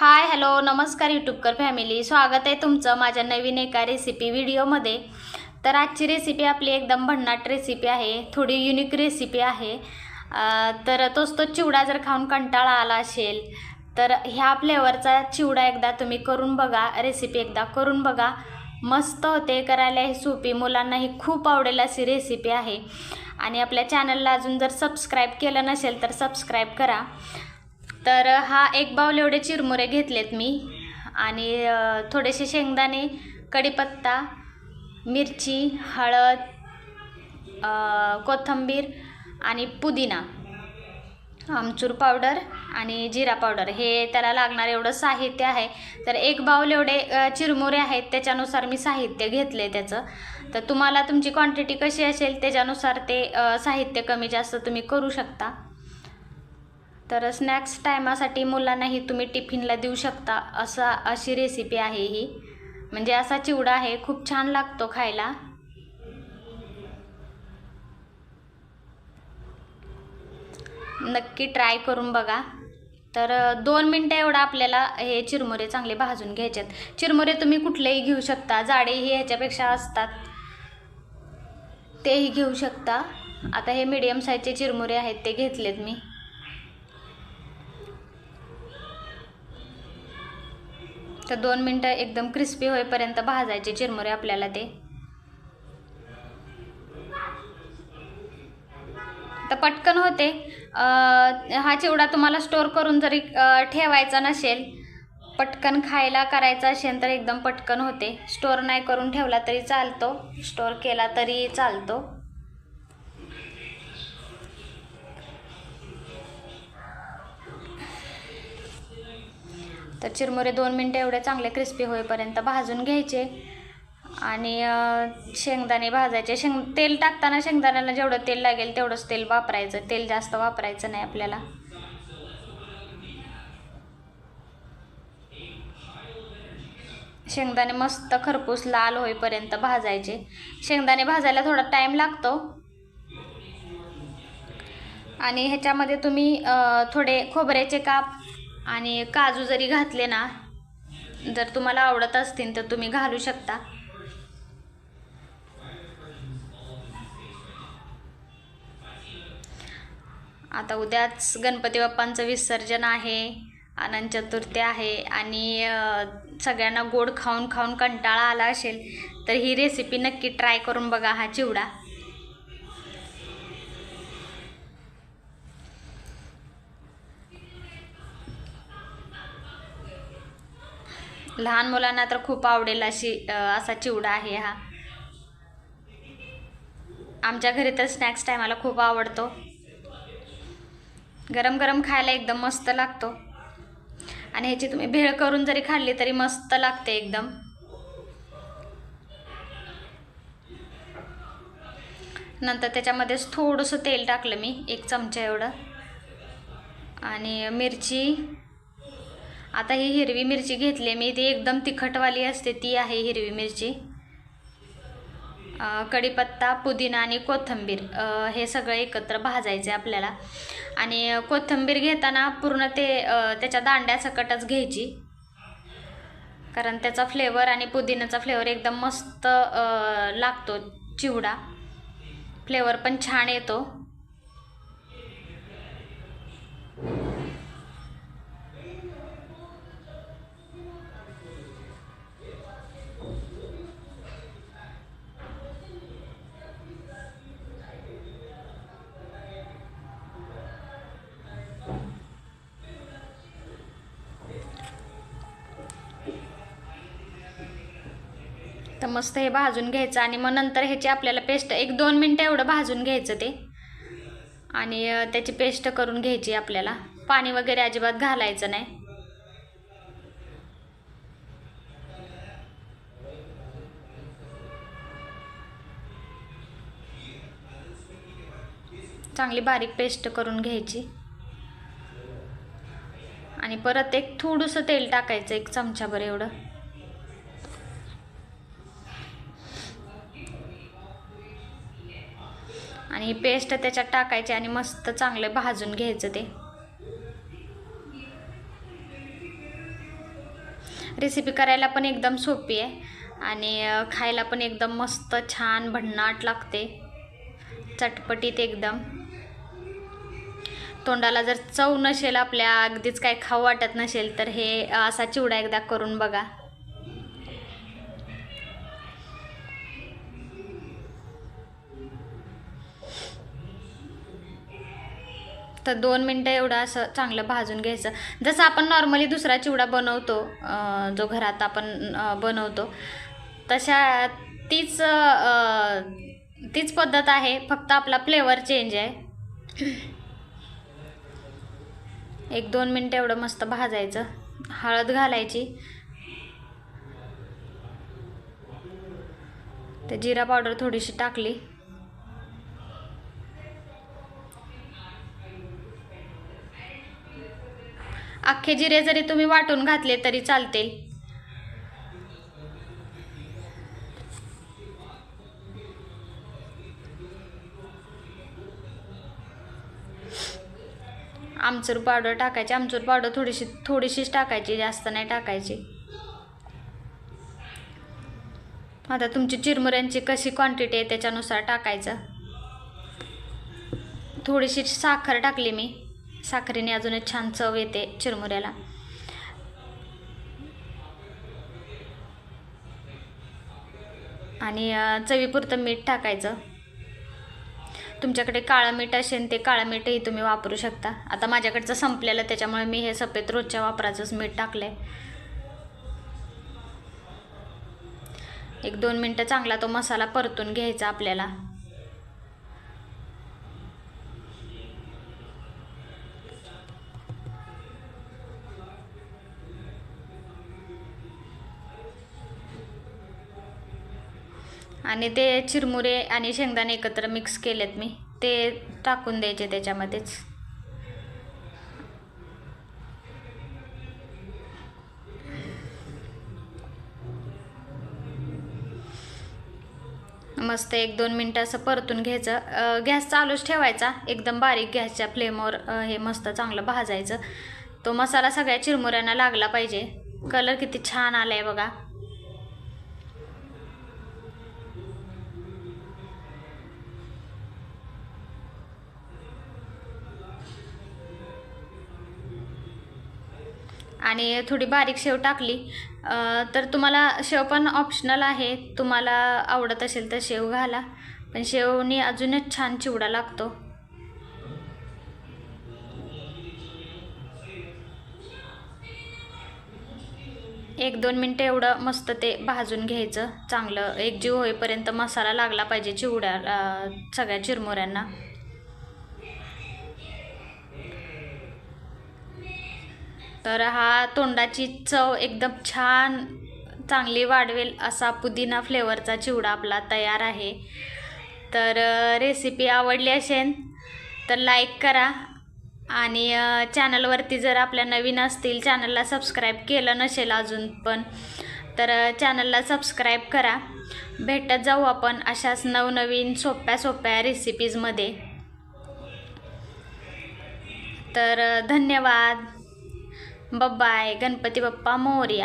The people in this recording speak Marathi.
हाय हॅलो नमस्कार यूट्यूबकर फॅमिली स्वागत आहे तुमचं माझ्या नवीन एका रेसिपी व्हिडिओमध्ये तर आजची रेसिपी आपली एकदम भन्नाट रेसिपी आहे. थोडी युनिक रेसिपी आहे. तर तोच तो चिवडा जर खाऊन कंटाळा आला असेल तर ह्या फ्लेवरचा चिवडा एकदा तुम्ही करून बघा. रेसिपी एकदा करून बघा. मस्त होते करायला ही सोपी. मुलांनाही खूप आवडेल अशी रेसिपी आहे. आणि आपल्या चॅनलला अजून जर सबस्क्राईब केलं नसेल तर सबस्क्राईब करा. तर हा एक बाऊल एवढे चिरमुरे घेतलेत मी. आणि थोडेसे शेंगदाणे कढीपत्ता मिरची हळद कोथंबीर कोथिंबीर आणि पुदिना आमचूर पावडर आणि जिरा पावडर. हे त्याला लागणार एवढं साहित्य आहे. तर एक बाऊल एवढे चिरमुरे आहेत त्याच्यानुसार मी साहित्य घेतले त्याचं. तर तुम्हाला तुमची क्वांटिटी कशी असेल त्याच्यानुसार ते साहित्य कमी जास्त तुम्ही करू शकता. तर स्नॅक्स टायमासाठी मुलांनाही तुम्ही टिफिनला देऊ शकता असा अशी रेसिपी आहे ही. म्हणजे असा चिवडा आहे खूप छान लागतो खायला. नक्की ट्राय करून बघा. तर दोन मिनटं एवढं आपल्याला हे चिरमुरे चांगले भाजून घ्यायचेत. चिरमुरे तुम्ही कुठलेही घेऊ शकता जाडेही ह्याच्यापेक्षा असतात. तेही घेऊ शकता. आता हे मीडियम साईजचे चिरमुरे आहेत ते घेतलेत मी. तर दोन मिनटं एकदम क्रिस्पी होईपर्यंत भाजायचे चिरमुरे आपल्याला ते. तर पटकन होते. हा चिवडा तुम्हाला स्टोर करून जरी ठेवायचा नसेल पटकन खायला करायचा असेल तर एकदम पटकन होते. स्टोर नाही करून ठेवला तरी चालतो. स्टोर केला तरी चालतो. तर चिरमुरे दोन मिनटं एवढे चांगले क्रिस्पी होईपर्यंत भाजून घ्यायचे. आणि शेंगदाणे भाजायचे. शेंग तेल टाकताना शेंगदाण्याला जेवढं तेल लागेल तेवढंच तेल वापरायचं. तेल जास्त वापरायचं नाही आपल्याला. शेंगदाणे मस्त खरपूस लाल होईपर्यंत भाजायचे. शेंगदाणे भाजायला थोडा टाईम लागतो. आणि ह्याच्यामध्ये तुम्ही थोडे खोबऱ्याचे काप आणि काजू जरी घातले ना जर तुम्हाला आवडत असतील तर तुम्ही घालू शकता. आता उद्याच गणपती बाप्पांचं विसर्जन आहे अनंत चतुर्थी आहे आणि सगळ्यांना गोड खाऊन खाऊन कंटाळा आला असेल तर ही रेसिपी नक्की ट्राय करून बघा हा चिवडा. लहान मुलांना तर खूप आवडेल अशी असा चिवडा आहे हा. आमच्या घरी तर स्नॅक्स टायमाला खूप आवडतो. गरम गरम खायला एकदम मस्त लागतो. आणि ह्याची तुम्ही भेळ करून जरी खाल्ली तरी मस्त लागते एकदम. नंतर त्याच्यामध्येच थोडंसं तेल टाकलं मी एक चमचा एवढं. आणि मिरची आता ही हिरवी मिरची घेतली मी ती एकदम तिखटवाली असते ती आहे हिरवी मिरची. कढीपत्ता पुदिना आणि कोथिंबीर हे सगळं एकत्र भाजायचं आहे आपल्याला. आणि कोथिंबीर घेताना पूर्ण ते त्याच्या दांड्यासकटच घ्यायची. कारण त्याचा फ्लेवर आणि पुदिन्याचा फ्लेवर एकदम मस्त लागतो चिवडा. फ्लेवर पण छान येतो. तर मस्त हे भाजून घ्यायचं आणि मग नंतर ह्याची आपल्याला पेस्ट एक दोन मिनटं एवढं भाजून घ्यायचं ते. आणि त्याची पेस्ट करून घ्यायची आपल्याला. पाणी वगैरे अजिबात घालायचं नाही. चांगली बारीक पेस्ट करून घ्यायची. आणि परत एक थोडंसं तेल टाकायचं एक चमचाभर एवढं. आणि पेस्ट त्याच्यात टाकायची आणि मस्त चांगलं भाजून घ्यायचं ते. रेसिपी करायला पण एकदम सोपी आहे आणि खायला पण एकदम मस्त छान भन्नाट लागते. चटपटीत एकदम. तोंडाला जर चव नसेल आपल्या अगदीच काय खाऊ वाटत नसेल तर हे असा चिवडा एकदा करून बघा. तर दोन मिनटं एवढं असं चांगलं भाजून घ्यायचं. जसं आपण नॉर्मली दुसरा चिवडा बनवतो जो घरात आपण बनवतो तशा तीच तीच पद्धत आहे. फक्त आपला फ्लेवर चेंज आहे. एक दोन मिनटं एवढं मस्त भाजायचं. हळद घालायची. ते जिरा पावडर थोडीशी टाकली. अख्खे जिरे जरी तुम्ही वाटून घातले तरी चालतील. आमचूर पावडर टाकायची. आमचूर पावडर थोडीशी थोडीशीच टाकायची जास्त नाही टाकायची. आता तुमची चिरमुऱ्यांची कशी क्वांटिटी आहे त्याच्यानुसार टाकायचं. थोडीशी साखर टाकली मी. साखरेने अजूनच छान चव येते चिरमुऱ्याला. आणि चवीपुरतं मीठ टाकायचं. तुमच्याकडे काळं मीठ असेल ते काळं मीठही तुम्ही वापरू शकता. आता माझ्याकडचं संपलेलं त्याच्यामुळे मी हे सफेद रोजच्या वापराचंच मीठ टाकलं आहे एक दोन मिनटं चांगला तो मसाला परतून घ्यायचा आपल्याला. आणि ते चिरमुरे आणि शेंगदाणे एकत्र मिक्स केलेत मी. ते टाकून द्यायचे त्याच्यामध्येच. मस्त एक दोन मिनटं असं परतून घ्यायचं. गॅस चालूच ठेवायचा. एकदम बारीक गॅसच्या फ्लेमवर हे मस्त चांगलं भाजायचं. तो मसाला सगळ्या चिरमुऱ्यांना लागला पाहिजे. कलर किती छान आला आहे बघा. आणि थोडी बारीक शेव टाकली. तर तुम्हाला शेव पण ऑप्शनल आहे. तुम्हाला आवडत असेल तर शेव घाला. पण शेवनी अजूनच छान चिवडा लागतो. एक दोन मिनटं एवढं मस्त ते भाजून घ्यायचं. चांगलं एकजीव होईपर्यंत मसाला लागला पाहिजे चिवड्या सगळ्या चिरमुऱ्यांना. तर हा तोंडाची चव एकदम छान चांगली वाढवेल असा पुदिना फ्लेवरचा चिवडा आपला तयार आहे. तर रेसिपी आवडली असेल तर लाईक करा आणि चॅनलवरती जर आपल्या नवीन असतील चॅनलला सबस्क्राईब केलं नसेल अजून पण तर चॅनलला सबस्क्राईब करा. भेटत जाऊ आपण अशाच नवनवीन सोप्या सोप्या रेसिपीजमध्ये तर धन्यवाद. बाय गणपती बाप्पा मोर्या.